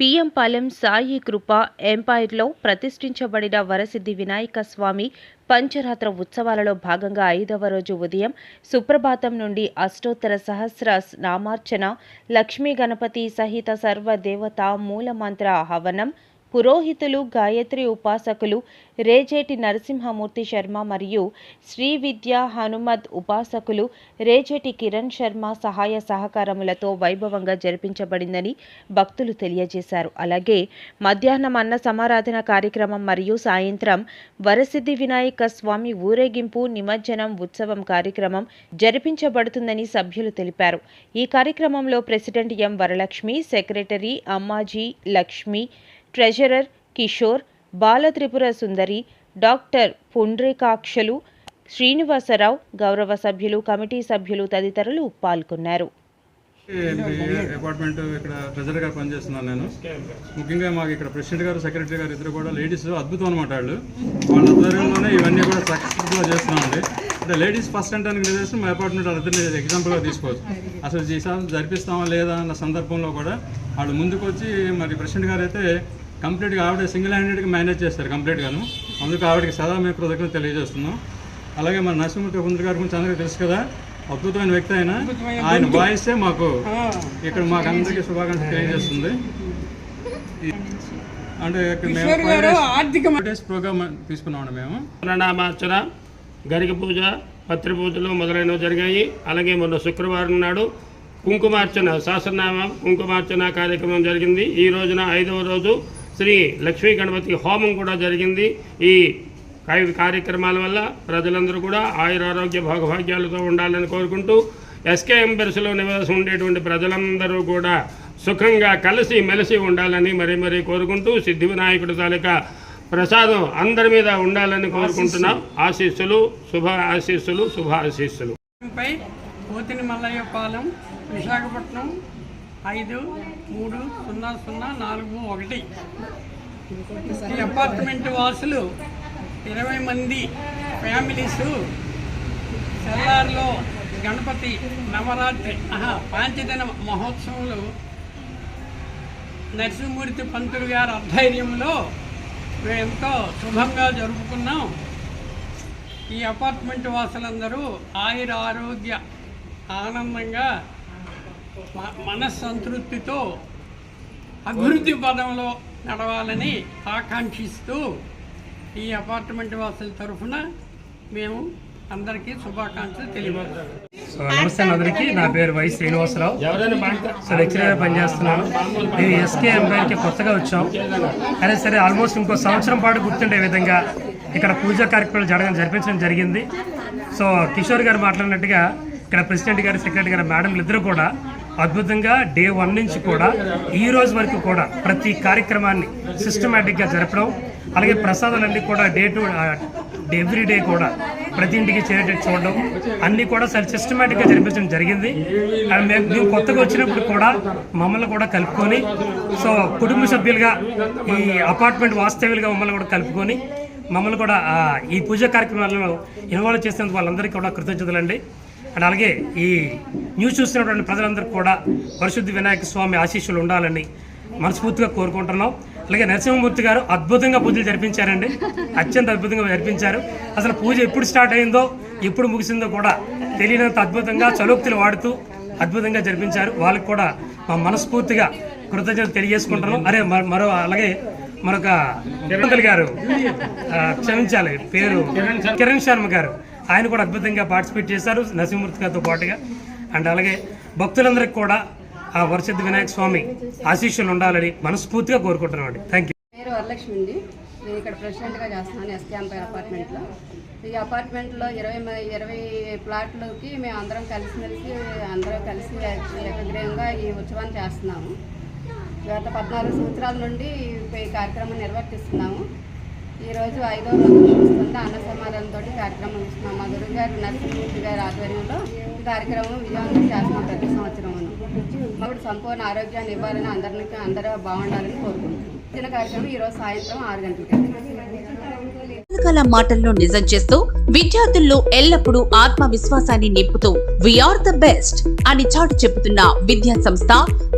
PM Palem Sai Krupa ఎంపైర్లో ప్రతిష్ఠించబడిన వరసిద్ధి వినాయక స్వామి పంచరాత్ర ఉత్సవాలలో భాగంగా ఐదవ రోజు ఉదయం సుప్రభాతం నుండి అష్టోత్తర సహస్ర నామార్చన లక్ష్మీ గణపతి సహిత సర్వ దేవత మూలమంత్ర హవనం పురోహితులు గాయత్రి ఉపాసకులు రేజేటి నరసింహమూర్తి శర్మ మరియు శ్రీ విద్య హనుమద్ ఉపాసకులు రేజేటి కిరణ్ శర్మ సహాయ సహకారములతో వైభవంగా జరిపించబడిందని భక్తులు తెలియజేశారు. అలాగే మధ్యాహ్నం అన్న సమారాధన కార్యక్రమం మరియు సాయంత్రం వరసిద్ధి వినాయక స్వామి ఊరేగింపు నిమజ్జనం ఉత్సవం కార్యక్రమం జరిపించబడుతుందని సభ్యులు తెలిపారు. ఈ కార్యక్రమంలో president M Varalakshmi secretary Ammaji Lakshmi treasurer Kishore Balatripura Sundari doctor Pundrikakshalu Srinivasarao గౌరవ సభ్యులు కమిటీ సభ్యులు తదితరులు పాల్గొన్నారు. అపార్ట్మెంట్ ఇక్కడ ట్రెజర్గా పనిచేస్తున్నాను నేను. ముఖ్యంగా మాకు ఇక్కడ ప్రెసిడెంట్ గారు సెక్రటరీ గారు ఇద్దరు కూడా లేడీస్ అద్భుతం అనమాట వాళ్ళు. వాళ్ళ ఆధ్వర్యంలోనే ఇవన్నీ కూడా సక్సెస్ఫుల్గా చేస్తున్నామండి అంటే లేడీస్ ఫస్ట్ అంటే లేదేసి మా అపార్ట్మెంట్ వాళ్ళిద్దరిని ఎగ్జాంపుల్గా తీసుకోవచ్చు. అసలు ఈసారి జరిపిస్తామా లేదా అన్న సందర్భంలో కూడా వాళ్ళు ముందుకు వచ్చి మరి ప్రెసిడెంట్ గారు అయితే కంప్లీట్గా ఆవిడ సింగిల్ హ్యాండెడ్గా మేనేజ్ చేస్తారు కంప్లీట్గాను. అందుకు ఆవిడకి సదా మేము కృతజ్ఞత తెలియజేస్తున్నాం. అలాగే మన నరసింహమూర్తి కుంద్ర గారి గురించి అందరికీ తెలుసు కదా అద్భుతమైన వ్యక్తి ఆయన. ఆయన వాయిసే మాకు ఇక్కడ మాకు అందరికీ శుభాకాంక్షలు తెలియజేస్తుంది. అంటే డేస్ ప్రోగ్రామ్ తీసుకున్నామండి మేము. ప్రణామార్చన గరిక పూజ పత్రి పూజలు మొదలైనవి జరిగాయి. అలాగే మొన్న శుక్రవారం నాడు కుంకుమార్చన సహస్రనామం కుంకుమార్చన కార్యక్రమం జరిగింది. ఈ రోజున ఐదవ రోజు శ్రీ లక్ష్మీ గణపతి హోమం కూడా జరిగింది. ఈ కార్యక్రమాల వల్ల ప్రజలందరూ కూడా ఆయురారోగ్య భోగభాగ్యాలతో ఉండాలని కోరుకుంటూ ఎస్కే ఎంబెర్స్లో నివాసం ఉండేటువంటి ప్రజలందరూ కూడా సుఖంగా కలిసి మెలిసి ఉండాలని మరీ మరీ కోరుకుంటూ సిద్ధి వినాయకుడి తాలూకా ప్రసాదం అందరి మీద ఉండాలని కోరుకుంటున్నాం. ఆశీస్సులు శుభ ఆశీస్సులు శుభ ఆశీస్సులు. పై పోతిని మల్లయ్య పాలెం విశాఖపట్నం ఐదు మూడు సున్నా సున్నా నాలుగు ఒకటి. ఈ అపార్ట్మెంట్ వాసులు ఇరవై మంది ఫ్యామిలీస్ సెల్లార్లో గణపతి నవరాత్రి పాంచదిన మహోత్సవంలో నరసింహమూర్తి పంతులు గారి ఆధ్వర్యంలో మేము ఎంతో శుభంగా జరుపుకున్నాం. ఈ అపార్ట్మెంట్ వాసులందరూ ఆయుర ఆరోగ్య ఆనందంగా మనస్సంతృప్తితో అభివృద్ధి పదంలో నడవాలని ఆకాంక్షిస్తూ ఈ అపార్ట్మెంట్ వాసుల తరఫున మేము అందరికీ శుభాకాంక్షలు తెలియజేస్తాం సో నమస్తే అందరికీ. నా పేరు వై శ్రీనివాసరావు. సో లెక్చరర్గా పనిచేస్తున్నాను. మేము ఎస్కే ఎంపైర్కి కొత్తగా వచ్చాం. అయినా సరే ఆల్మోస్ట్ ఇంకో సంవత్సరం పాటు గుర్తుండే విధంగా ఇక్కడ పూజా కార్యక్రమాలు జరగడం జరిపించడం జరిగింది. సో కిషోర్ గారు మాట్లాడినట్టుగా ఇక్కడ ప్రెసిడెంట్ గారు సెక్రటరీ గారు మేడంలు ఇద్దరు కూడా అద్భుతంగా డే వన్ నుంచి కూడా ఈ రోజు వరకు కూడా ప్రతి కార్యక్రమాన్ని సిస్టమేటిక్గా జరపడం అలాగే ప్రసాదాలన్నీ కూడా డే టు ఎవ్రీ డే కూడా ప్రతి ఇంటికి చేరేటట్టు చూడడం అన్నీ కూడా చాలా సిస్టమేటిక్గా జరిపించడం జరిగింది. అండ్ మేము మేము కొత్తగా వచ్చినప్పుడు కూడా మమ్మల్ని కూడా కలుపుకొని సో కుటుంబ సభ్యులుగా ఈ అపార్ట్మెంట్ వాస్తవ్యులుగా మమ్మల్ని కూడా కలుపుకొని మమ్మల్ని కూడా ఈ పూజా కార్యక్రమాలను ఇన్వాల్వ్ చేసినందుకు వాళ్ళందరికీ కూడా కృతజ్ఞతలండి. అండ్ అలాగే ఈ న్యూస్ చూస్తున్నటువంటి ప్రజలందరికీ కూడా పరిశుద్ధి వినాయక స్వామి ఆశీస్సులు ఉండాలని మనస్ఫూర్తిగా కోరుకుంటున్నాం. అలాగే నరసింహమూర్తి గారు అద్భుతంగా పూజలు జరిపించారండి. అత్యంత అద్భుతంగా జరిపించారు. అసలు పూజ ఎప్పుడు స్టార్ట్ అయిందో ఎప్పుడు ముగిసిందో కూడా తెలియనంత అద్భుతంగా చలోక్తులు వాడుతూ అద్భుతంగా జరిపించారు. వాళ్ళకి కూడా మా మనస్ఫూర్తిగా కృతజ్ఞత తెలియజేసుకుంటున్నాం. అరే మరో అలాగే మరొక గారు క్షమించాలి పేరు కిరణ్ శర్మ గారు. ఆయన కూడా అద్భుతంగా పార్టిసిపేట్ చేశారు నరసింహమూర్తి గారితో పాటుగా. అండ్ అలాగే భక్తులందరికీ కూడా ఆ వరసిద్ధి వినాయక స్వామి ఆశీస్సులు ఉండాలని మనస్ఫూర్తిగా కోరుకుంటున్నాం అండి. థ్యాంక్ యూ పేరు వరలక్ష్మి అండి. నేను ఇక్కడ ప్రెసిడెంట్గా చేస్తున్నాను ఎస్కే అపార్ట్మెంట్లో. ఈ అపార్ట్మెంట్లో ఇరవై ఇరవై ప్లాట్లకి మేము అందరం కలిసిమెలిసి అందరం కలిసి ఏకగ్రీయంగా ఈ ఉత్సవాన్ని చేస్తున్నాము. గత పద్నాలుగు సంవత్సరాల నుండి ఈ కార్యక్రమం నిర్వర్తిస్తున్నాము. ఈరోజు ఐదో రోజు ముగుస్తున్న అన్న సమాధానంతో కార్యక్రమం ఇస్తున్నాం మా గురువు గారు నరసింహమూర్తి గారి ఆధ్వర్యంలో కార్యక్రమం విజయవంతం చేస్తున్నాం ప్రతి సంవత్సరం మాకు సంపూర్ణ ఆరోగ్యాన్ని ఇవ్వాలని అందరికీ అందరూ బాగుండాలని కోరుకుంటున్నాం. దిన కార్యక్రమం ఈరోజు సాయంత్రం ఆరు గంటలకి మాటల్లో నిజం చేస్తూ విద్యార్థుల్లో ఎల్లప్పుడూ ఆత్మవిశ్వాసాన్ని నింపుతూ వీఆర్ ద బెస్ట్ అని చాటు చెబుతున్న విద్యా సంస్థ